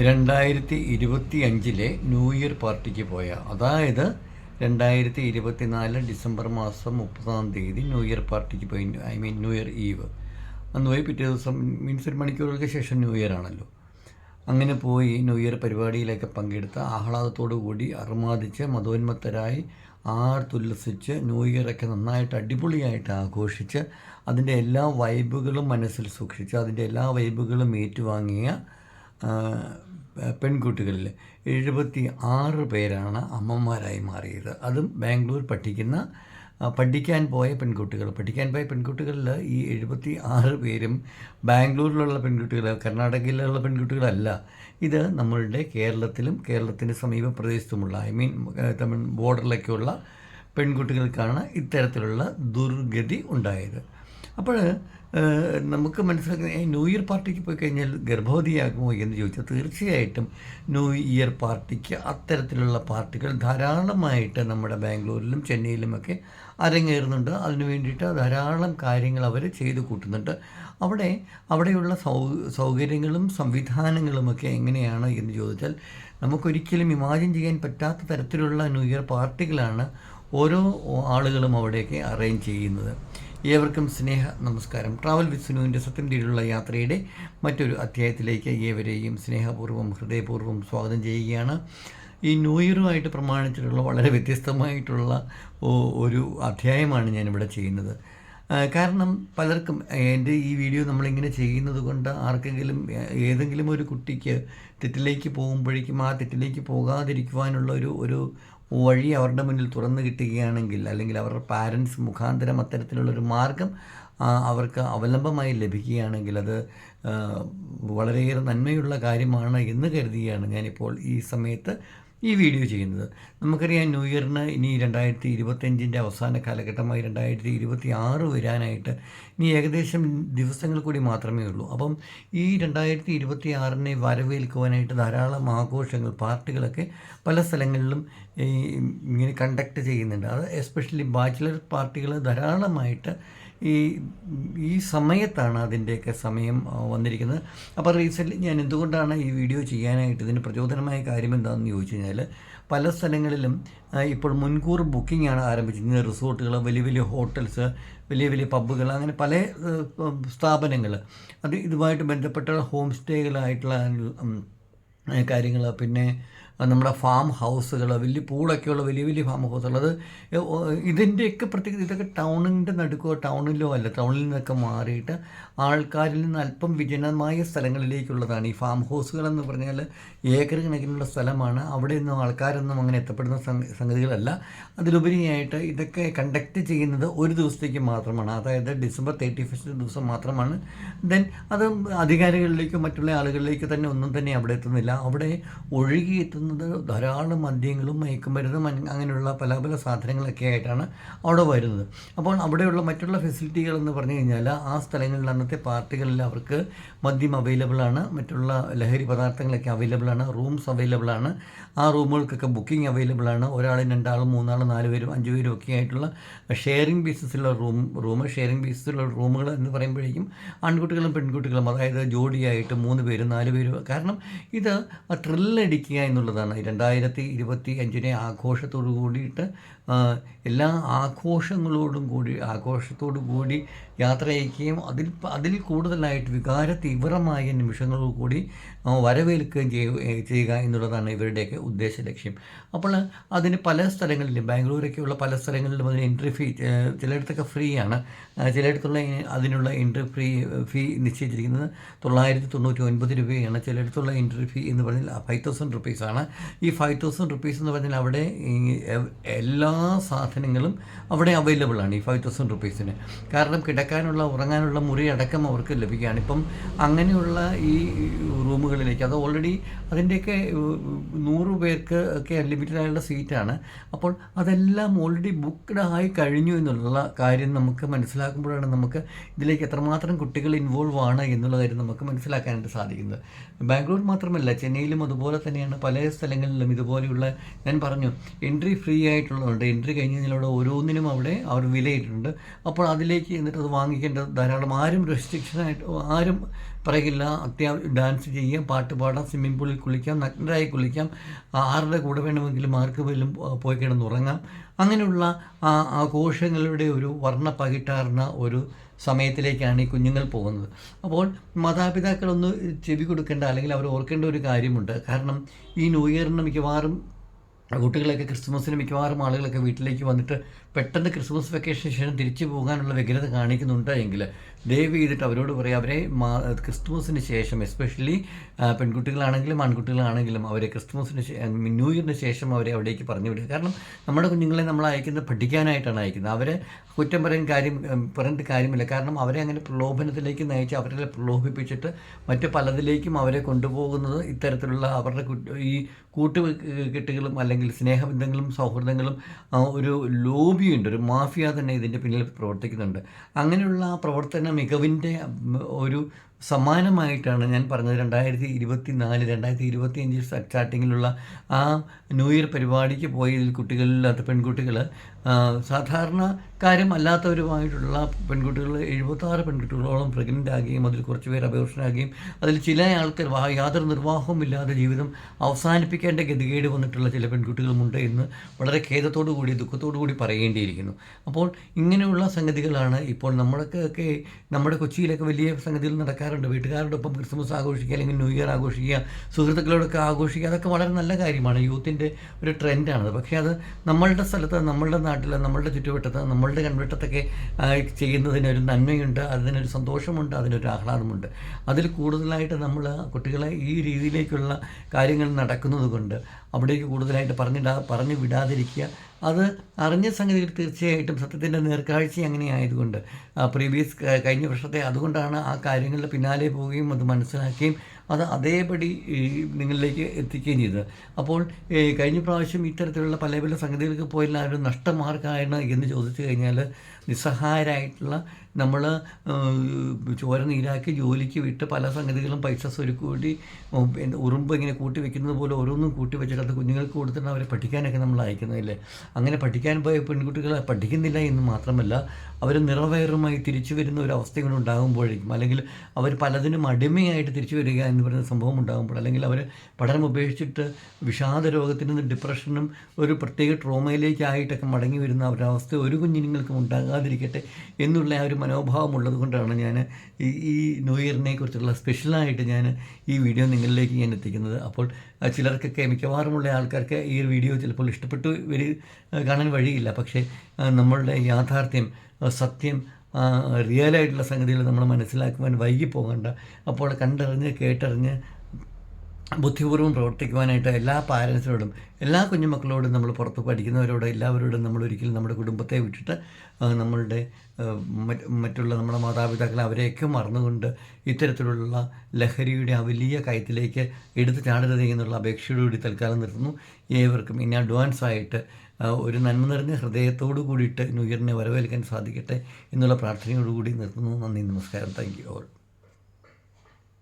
രണ്ടായിരത്തി ഇരുപത്തി അഞ്ചിലെ ന്യൂ ഇയർ പാർട്ടിക്ക് പോയ അതായത് രണ്ടായിരത്തി ഇരുപത്തിനാല് ഡിസംബർ മാസം മുപ്പതാം തീയതി ന്യൂ ഇയർ പാർട്ടിക്ക് പോയി I mean new year eve. അന്ന് പോയി പിറ്റേ ദിവസം മീൻസ് ഒരു മണിക്കൂറുകൾക്ക് ശേഷം ന്യൂ ഇയർ ആണല്ലോ. അങ്ങനെ പോയി ന്യൂ ഇയർ പരിപാടിയിലൊക്കെ പങ്കെടുത്ത് ആഹ്ലാദത്തോടു കൂടി അർമാദിച്ച് മതോന്മത്തരായി ആർത്തുല്ലസിച്ച് ന്യൂ ഇയറൊക്കെ നന്നായിട്ട് അടിപൊളിയായിട്ട് ആഘോഷിച്ച് അതിന്റെ എല്ലാ വൈബുകളും മനസ്സിൽ സൂക്ഷിച്ച് അതിന്റെ എല്ലാ വൈബുകളും ഏറ്റുവാങ്ങിയ പെൺകുട്ടികളിൽ എഴുപത്തി ആറ് പേരാണ് അമ്മമാരായി മാറിയത്. അതും ബാംഗ്ലൂർ പഠിക്കുന്ന പഠിക്കാൻ പോയ പെൺകുട്ടികൾ പഠിക്കാൻ പോയ പെൺകുട്ടികളിൽ ഈ എഴുപത്തി ആറ് പേരും ബാംഗ്ലൂരിലുള്ള പെൺകുട്ടികൾ കർണാടകയിലുള്ള പെൺകുട്ടികളല്ല. ഇത് നമ്മളുടെ കേരളത്തിലും കേരളത്തിന്റെ സമീപ പ്രദേശത്തുമുള്ള ഐ മീൻ തമിഴ് ബോർഡറിലൊക്കെയുള്ള പെൺകുട്ടികൾക്കാണ് ഇത്തരത്തിലുള്ള ദുർഗതി ഉണ്ടായത്. അപ്പോൾ നമുക്ക് മനസ്സിലാക്കുന്ന ന്യൂ ഇയർ പാർട്ടിക്ക് പോയി കഴിഞ്ഞാൽ ഗർഭവതിയാകുമോ എന്ന് ചോദിച്ചാൽ തീർച്ചയായിട്ടും ന്യൂ ഇയർ പാർട്ടിക്ക് അത്തരത്തിലുള്ള പാർട്ടികൾ ധാരാളമായിട്ട് നമ്മുടെ ബാംഗ്ലൂരിലും ചെന്നൈയിലുമൊക്കെ അരങ്ങേറുന്നുണ്ട്. അതിനു വേണ്ടിയിട്ട് ധാരാളം കാര്യങ്ങൾ അവർ ചെയ്തു കൂട്ടുന്നുണ്ട്. അവിടെ അവിടെയുള്ള സൗ സൗകര്യങ്ങളും സംവിധാനങ്ങളുമൊക്കെ എങ്ങനെയാണ് എന്ന് ചോദിച്ചാൽ നമുക്കൊരിക്കലും ഇമാജിൻ ചെയ്യാൻ പറ്റാത്ത തരത്തിലുള്ള ന്യൂ ഇയർ പാർട്ടികളാണ് ഓരോ ആളുകളും അവിടെയൊക്കെ അറേഞ്ച് ചെയ്യുന്നത്. ഏവർക്കും സ്നേഹ നമസ്കാരം. ട്രാവൽ വിത്ത് സുനുവിന്റെ സത്യം തേടിയുള്ള യാത്രയുടെ മറ്റൊരു അധ്യായത്തിലേക്ക് ഏവരെയും സ്നേഹപൂർവം ഹൃദയപൂർവം സ്വാഗതം ചെയ്യുകയാണ്. ഈ ന്യൂ ഇയറുമായിട്ട് പ്രമാണിച്ചിട്ടുള്ള വളരെ വ്യത്യസ്തമായിട്ടുള്ള ഒരു അധ്യായമാണ് ഞാനിവിടെ ചെയ്യുന്നത്. കാരണം പലർക്കും എന്റെ ഈ വീഡിയോ നമ്മളിങ്ങനെ ചെയ്യുന്നത് കൊണ്ട് ആർക്കെങ്കിലും ഏതെങ്കിലും ഒരു കുട്ടിക്ക് തെറ്റിലേക്ക് പോകുമ്പോഴേക്കും ആ തെറ്റിലേക്ക് പോകാതിരിക്കുവാനുള്ള ഒരു ഒരു വഴി അവരുടെ മുന്നിൽ തുറന്നു കിട്ടുകയാണെങ്കിൽ അല്ലെങ്കിൽ അവരുടെ പാരൻസ് മുഖാന്തരം അത്തരത്തിലുള്ളൊരു മാർഗം അവർക്ക് അവലംബമായി ലഭിക്കുകയാണെങ്കിൽ അത് വളരെയേറെ നന്മയുള്ള കാര്യമാണ് എന്ന് കരുതിയാണ് ഞാനിപ്പോൾ ഈ സമയത്ത് ഈ വീഡിയോ ചെയ്യുന്നത്. നമുക്കറിയാം ന്യൂ ഇയറിന് ഇനി രണ്ടായിരത്തി ഇരുപത്തഞ്ചിന്റെ അവസാന കാലഘട്ടമായി രണ്ടായിരത്തി ഇരുപത്തി ആറ് വരാനായിട്ട് ഇനി ഏകദേശം ദിവസങ്ങൾ കൂടി മാത്രമേ ഉള്ളൂ. അപ്പം ഈ രണ്ടായിരത്തി ഇരുപത്തി ആറിനെ വരവേൽക്കുവാനായിട്ട് ധാരാളം ആഘോഷങ്ങൾ പാർട്ടികളൊക്കെ പല സ്ഥലങ്ങളിലും ഇങ്ങനെ കണ്ടക്ട് ചെയ്യുന്നുണ്ട്. അത് എസ്പെഷ്യലി ബാച്ചിലർ പാർട്ടികൾ ധാരാളമായിട്ട് ഈ ഈ സമയത്താണ് അതിന്റെയൊക്കെ സമയം വന്നിരിക്കുന്നത്. അപ്പോൾ റീസെന്റ് ഞാൻ എന്തുകൊണ്ടാണ് ഈ വീഡിയോ ചെയ്യാനായിട്ട് ഇതിന് പ്രചോദനമായ കാര്യം എന്താണെന്ന് ചോദിച്ചു കഴിഞ്ഞാൽ പല സ്ഥലങ്ങളിലും ഇപ്പോൾ മുൻകൂർ ബുക്കിംഗ് ആണ് ആരംഭിച്ചിരിക്കുന്നത് റിസോർട്ടുകൾ വലിയ വലിയ ഹോട്ടൽസ് വലിയ വലിയ പബ്ബുകൾ അങ്ങനെ പല സ്ഥാപനങ്ങൾ അത് ഇതുമായിട്ട് ബന്ധപ്പെട്ട ഹോം സ്റ്റേകളായിട്ടുള്ള കാര്യങ്ങൾ പിന്നെ നമ്മുടെ ഫാം ഹൗസുകൾ വലിയ പൂളൊക്കെയുള്ള വലിയ വലിയ ഫാം ഹൗസുകൾ അത് ഇതിന്റെയൊക്കെ പ്രത്യേകത ഇതൊക്കെ ടൗണിന്റെ നടുക്കോ ടൗണിലോ അല്ല ടൗണിൽ നിന്നൊക്കെ മാറിയിട്ട് ആൾക്കാരിൽ നിന്ന് അല്പം വിജനമായ സ്ഥലങ്ങളിലേക്കുള്ളതാണ്. ഈ ഫാം ഹൗസുകൾ എന്ന് പറഞ്ഞാൽ ഏക്കർ കണക്കിനുള്ള സ്ഥലമാണ്. അവിടെ നിന്നും ആൾക്കാരൊന്നും അങ്ങനെ എത്തപ്പെടുന്ന സംഗതികളല്ല. അതിലുപരിയായിട്ട് ഇതൊക്കെ കണ്ടക്ട് ചെയ്യുന്നത് ഒരു ദിവസത്തേക്ക് മാത്രമാണ്. അതായത് ഡിസംബർ തേർട്ടി ഫസ്റ്റ് ദിവസം മാത്രമാണ്. ദെൻ അത് അധികാരികളിലേക്കോ മറ്റുള്ള ആളുകളിലേക്കോ തന്നെ ഒന്നും തന്നെ അവിടെ എത്തുന്നില്ല. അവിടെ ഒഴുകിയെത്തുന്നത് ധാരാളം മദ്യങ്ങളും മയക്കുമരുന്നും അങ് അങ്ങനെയുള്ള പല പല സാധനങ്ങളൊക്കെ ആയിട്ടാണ് അവിടെ വരുന്നത്. അപ്പോൾ അവിടെയുള്ള മറ്റുള്ള ഫെസിലിറ്റികൾ എന്ന് പറഞ്ഞു കഴിഞ്ഞാൽ ആ സ്ഥലങ്ങളിൽ അന്നത്തെ പാർട്ടികളിൽ അവർക്ക് മദ്യം അവൈലബിൾ ആണ്. മറ്റുള്ള ലഹരി പദാർത്ഥങ്ങളൊക്കെ അവൈലബിൾ ആണ്. റൂംസ് അവൈലബിൾ ആണ്. ആ റൂമുകൾക്കൊക്കെ ബുക്കിംഗ് അവൈലബിൾ ആണ്. ഒരാളും രണ്ടാളും മൂന്നാളും നാല് പേരും അഞ്ച് പേരും ഒക്കെ ആയിട്ടുള്ള ഷെയറിംഗ് ബേസിസിലുള്ള റൂം റൂം ഷെയറിംഗ് ബേസിസിലുള്ള റൂമുകൾ എന്ന് പറയുമ്പോഴേക്കും ആൺകുട്ടികളും പെൺകുട്ടികളും അതായത് ജോഡിയായിട്ട് മൂന്ന് പേരും നാല് പേരും കാരണം ഇത് ത്രില്ലടിക്കുക എന്നുള്ളതാണ് രണ്ടായിരത്തി ഇരുപത്തി അഞ്ചിനെ ആഘോഷത്തോടു കൂടിയിട്ട് എല്ലാ ആഘോഷങ്ങളോടും കൂടി ആഘോഷത്തോടു കൂടി യാത്ര അയക്കുകയും അതിൽ അതിൽ കൂടുതലായിട്ട് വികാര തീവ്രമായ നിമിഷങ്ങളോട് കൂടി വരവേൽക്കുകയും ചെയ്യുക എന്നുള്ളതാണ് ഇവരുടെയൊക്കെ ഉദ്ദേശ ലക്ഷ്യം. അപ്പോൾ അതിന് പല സ്ഥലങ്ങളിലും ബാംഗ്ലൂരൊക്കെയുള്ള പല സ്ഥലങ്ങളിലും അതിന് എൻട്രി ഫീ ചിലയിടത്തൊക്കെ ഫ്രീ ആണ് ചിലയിടത്തുള്ള അതിനുള്ള എൻട്രി ഫ്രീ ഫീ നിശ്ചയിച്ചിരിക്കുന്നത് തൊള്ളായിരത്തി തൊണ്ണൂറ്റി ഒൻപത് രൂപയാണ്. ചിലയിടത്തുള്ള എൻട്രി ഫീ എന്ന് പറഞ്ഞാൽ ഫൈവ് തൗസൻഡ് റുപ്പീസാണ് ഈ ഫൈവ് തൗസൻഡ് റുപ്പീസ് എന്ന് പറഞ്ഞാൽ അവിടെ എല്ലാ സാധനങ്ങളും അവിടെ അവൈലബിൾ ആണ് ഈ ഫൈവ് തൗസൻഡ് റുപ്പീസിന് കാരണം കിടക്കാനുള്ള ഉറങ്ങാനുള്ള മുറി അടക്കം അവർക്ക് ലഭിക്കുകയാണ്. ഇപ്പം അങ്ങനെയുള്ള ഈ റൂമുകളിലേക്ക് അത് ഓൾറെഡി അതിന്റെയൊക്കെ നൂറ് പേർക്ക് ഒക്കെ അൺലിമിറ്റഡ് ആയുള്ള സീറ്റാണ് അപ്പോൾ അതെല്ലാം ഓൾറെഡി ബുക്ക്ഡ് ആയി കഴിഞ്ഞു എന്നുള്ള കാര്യം നമുക്ക് മനസ്സിലാക്കുമ്പോഴാണ് നമുക്ക് ഇതിലേക്ക് എത്രമാത്രം കുട്ടികൾ ഇൻവോൾവ് ആണ് എന്നുള്ള കാര്യം നമുക്ക് മനസ്സിലാക്കാനായിട്ട് സാധിക്കുന്നത്. ബാംഗ്ലൂർ മാത്രമല്ല ചെന്നൈയിലും അതുപോലെ തന്നെയാണ് പല സ്ഥലങ്ങളിലും ഇതുപോലെയുള്ള ഞാൻ പറഞ്ഞു എൻട്രി ഫ്രീ ആയിട്ടുള്ളതുണ്ട് ഉണ്ട് എൻട്രി കഴിഞ്ഞ് കഴിഞ്ഞാൽ അവിടെ ഓരോന്നിനും അവിടെ അവർ വിലയിട്ടുണ്ട് അപ്പോൾ അതിലേക്ക് എന്നിട്ട് അത് വാങ്ങിക്കേണ്ട ധാരാളം ആരും റെസ്ട്രിക്ഷനായിട്ട് ആരും പറയില്ല അത്യാവശ്യം ഡാൻസ് ചെയ്യാം പാട്ട് പാടാം സ്വിമ്മിംഗ് പൂളിൽ കുളിക്കാം നഗ്നരായി കുളിക്കാം ആരുടെ കൂടെ വേണമെങ്കിലും ആർക്ക് പോലും പോയി കിടന്നുറങ്ങാം അങ്ങനെയുള്ള ആഘോഷങ്ങളുടെ ഒരു വർണ പകിട്ടാർന്ന ഒരു സമയത്തിലേക്കാണ് ഈ കുഞ്ഞുങ്ങൾ പോകുന്നത്. അപ്പോൾ മാതാപിതാക്കളൊന്ന് ചെവി കൊടുക്കേണ്ട അല്ലെങ്കിൽ അവർ ഓർക്കേണ്ട ഒരു കാര്യമുണ്ട്. കാരണം ഈ ന്യൂ ഇയറിന് മിക്കവാറും കുട്ടികളൊക്കെ ക്രിസ്മസിന് മിക്കവാറും ആളുകളൊക്കെ വീട്ടിലേക്ക് വന്നിട്ട് പെട്ടെന്ന് ക്രിസ്മസ് വെക്കേഷന് ശേഷം തിരിച്ചു പോകാനുള്ള വ്യഗ്രത കാണിക്കുന്നുണ്ട് എങ്കിൽ ദയവ് ചെയ്തിട്ട് അവരോട് പറയാം. അവരെ ക്രിസ്മസിന് ശേഷം എസ്പെഷ്യലി പെൺകുട്ടികളാണെങ്കിലും ആൺകുട്ടികളാണെങ്കിലും അവരെ ക്രിസ്മസിന് ന്യൂ ഇയറിന് ശേഷം അവരെ അവിടേക്ക് പറഞ്ഞു വിടുക. കാരണം നമ്മുടെ കുഞ്ഞുങ്ങളെ നമ്മൾ അയക്കുന്നത് പഠിക്കാനായിട്ടാണ് അയക്കുന്നത്. അവരെ കുറ്റം പറയാൻ കാര്യം പറഞ്ഞിട്ട് കാര്യമില്ല. കാരണം അവരെ അങ്ങനെ പ്രലോഭനത്തിലേക്ക് നയിച്ച് അവരെ പ്രലോഭിപ്പിച്ചിട്ട് മറ്റു പലതിലേക്കും അവരെ കൊണ്ടുപോകുന്നത് ഇത്തരത്തിലുള്ള അവരുടെ ഈ കൂട്ടുകെട്ടുകളും അല്ലെങ്കിൽ സ്നേഹബന്ധങ്ങളും സൗഹൃദങ്ങളും ഒരു ലോബിയുണ്ട് ഒരു മാഫിയ തന്നെ ഇതിന്റെ പിന്നിൽ പ്രവർത്തിക്കുന്നുണ്ട്. അങ്ങനെയുള്ള പ്രവർത്തന മികവിന്റെ ഒരു സമാനമായിട്ടാണ് ഞാൻ പറഞ്ഞത്. രണ്ടായിരത്തി ഇരുപത്തി നാല് രണ്ടായിരത്തി ഇരുപത്തി അഞ്ച് സ്റ്റാർട്ടിങ്ങിലുള്ള ആ ന്യൂ ഇയർ പരിപാടിക്ക് പോയതിൽ കുട്ടികളില്ലാത്ത പെൺകുട്ടികൾ സാധാരണ കാര്യമല്ലാത്തവരുമായിട്ടുള്ള പെൺകുട്ടികൾ എഴുപത്താറ് പെൺകുട്ടികളോളം പ്രഗ്നന്റ് ആകുകയും അതിൽ കുറച്ച് പേർ അപേക്ഷനാകുകയും അതിൽ ചില ആൾക്കാർ യാതൊരു നിർവാഹവും ഇല്ലാതെ ജീവിതം അവസാനിപ്പിക്കേണ്ട ഗതികേട് വന്നിട്ടുള്ള ചില പെൺകുട്ടികളുമുണ്ട് എന്ന് വളരെ ഖേദത്തോടു കൂടി ദുഃഖത്തോടു കൂടി പറയേണ്ടിയിരിക്കുന്നു. അപ്പോൾ ഇങ്ങനെയുള്ള സംഗതികളാണ് ഇപ്പോൾ നമ്മളൊക്കെ നമ്മുടെ കൊച്ചിയിലൊക്കെ വലിയ സംഗതികൾ നടക്കാറുണ്ട് വീട്ടുകാരോടൊപ്പം ക്രിസ്മസ് ആഘോഷിക്കുക അല്ലെങ്കിൽ ന്യൂ ഇയർ ആഘോഷിക്കുക സുഹൃത്തുക്കളോടൊക്കെ ആഘോഷിക്കുക അതൊക്കെ വളരെ നല്ല കാര്യമാണ്. യൂത്തിന്റെ ഒരു ട്രെൻഡാണത്. പക്ഷേ അത് നമ്മളുടെ സ്ഥലത്ത് നമ്മളുടെ നാട്ടിൽ നമ്മളുടെ ചുറ്റുവട്ടത്ത് നമ്മളുടെ കൺവെട്ടത്തൊക്കെ ചെയ്യുന്നതിന് ഒരു നന്മയുണ്ട് അതിനൊരു സന്തോഷമുണ്ട് അതിനൊരു ആഹ്ലാദമുണ്ട്. അതിൽ കൂടുതലായിട്ട് നമ്മൾ കുട്ടികളെ ഈ രീതിയിലേക്കുള്ള കാര്യങ്ങൾ നടക്കുന്നത് കൊണ്ട് അവിടേക്ക് കൂടുതലായിട്ട് പറഞ്ഞിടാ പറഞ്ഞു വിടാതിരിക്കുക അത് അറിഞ്ഞ സംഗതികൾ തീർച്ചയായിട്ടും സത്യത്തിന്റെ നേർക്കാഴ്ച അങ്ങനെ ആയതുകൊണ്ട് പ്രീവിയസ് കഴിഞ്ഞ വർഷത്തെ അതുകൊണ്ടാണ് ആ കാര്യങ്ങളുടെ പിന്നാലെ പോവുകയും അത് മനസ്സിലാക്കുകയും അത് അതേപടി നിങ്ങളിലേക്ക് എത്തിക്കുകയും ചെയ്തത്. അപ്പോൾ കഴിഞ്ഞ പ്രാവശ്യം ഇത്തരത്തിലുള്ള പല പല സംഗതികൾക്ക് പോയില്ല ഒരു നഷ്ടമാർക്കാണ് എന്ന് ചോദിച്ചു കഴിഞ്ഞാൽ നിസ്സഹായരായിട്ടുള്ള നമ്മൾ ചോര നീരാക്കി ജോലിക്ക് വിട്ട് പല സംഗതികളും പൈസ സ്വരുക്കൂടി ഉറുമ്പ് ഇങ്ങനെ കൂട്ടി വെക്കുന്നത് പോലെ ഓരോന്നും കൂട്ടി വെച്ചിട്ട് അത് കുഞ്ഞുങ്ങൾക്ക് കൊടുത്തിട്ട് അവരെ പഠിക്കാനൊക്കെ നമ്മൾ അയക്കുന്നതല്ലേ? അങ്ങനെ പഠിക്കാൻ പോയ പെൺകുട്ടികൾ പഠിക്കുന്നില്ല എന്ന് മാത്രമല്ല അവർ നിറവേറുമായി തിരിച്ചു വരുന്ന ഒരു അവസ്ഥകൾ ഉണ്ടാകുമ്പോഴേക്കും അല്ലെങ്കിൽ അവർ പലതിനും അടിമയായിട്ട് തിരിച്ചു വരിക എന്ന് പറയുന്ന സംഭവം ഉണ്ടാകുമ്പോൾ അല്ലെങ്കിൽ അവർ പഠനം ഉപേക്ഷിച്ചിട്ട് വിഷാദ രോഗത്തിനും ഡിപ്രഷനും ഒരു പ്രത്യേക ട്രോമയിലേക്കായിട്ടൊക്കെ മടങ്ങി വരുന്ന ഒരവസ്ഥ ഒരു കുഞ്ഞുങ്ങൾക്കും ഉണ്ടാകാതിരിക്കട്ടെ എന്നുള്ള ആ ഒരു മനോഭാവം ഉള്ളത് കൊണ്ടാണ് ഞാൻ ഈ ഈ ന്യൂ ഇയറിനെ കുറിച്ചുള്ള സ്പെഷ്യലായിട്ട് ഞാൻ ഈ വീഡിയോ നിങ്ങളിലേക്ക് ഞാൻ എത്തിക്കുന്നത്. അപ്പോൾ ചിലർക്കൊക്കെ മിക്കവാറുമുള്ള ആൾക്കാർക്ക് ഈ വീഡിയോ ചിലപ്പോൾ ഇഷ്ടപ്പെട്ടു വരി കാണാൻ വഴിയില്ല. പക്ഷേ നമ്മളുടെ യാഥാർത്ഥ്യം സത്യം റിയലായിട്ടുള്ള സംഗതികൾ നമ്മൾ മനസ്സിലാക്കുവാൻ വൈകി പോകണ്ട അപ്പോൾ കണ്ടറിഞ്ഞ് കേട്ടറിഞ്ഞ് ബുദ്ധിപൂർവം പ്രവർത്തിക്കുവാനായിട്ട് എല്ലാ പാരൻസിനോടും എല്ലാ കുഞ്ഞുമക്കളോടും നമ്മൾ പുറത്ത് പഠിക്കുന്നവരോടും എല്ലാവരോടും നമ്മൾ ഒരിക്കലും നമ്മുടെ കുടുംബത്തെ വിട്ടിട്ട് നമ്മളുടെ മറ്റുള്ള നമ്മുടെ മാതാപിതാക്കൾ അവരെയൊക്കെ മറന്നുകൊണ്ട് ഇത്തരത്തിലുള്ള ലഹരിയുടെ ആ വലിയ കയത്തിലേക്ക് എടുത്ത് ചാടരുത് എന്നുള്ള അപേക്ഷയോടുകൂടി തൽക്കാലം നിർത്തുന്നു. ഏവർക്കും ഇനി അഡ്വാൻസ് ആയിട്ട് ഒരു നന്മ നിറഞ്ഞ ഹൃദയത്തോടു കൂടിയിട്ട് ന്യൂ ഇയറിനെ വരവേൽക്കാൻ സാധിക്കട്ടെ എന്നുള്ള പ്രാർത്ഥനയോടുകൂടി നിർത്തുന്നു. നന്ദി നമസ്കാരം. Thank you all.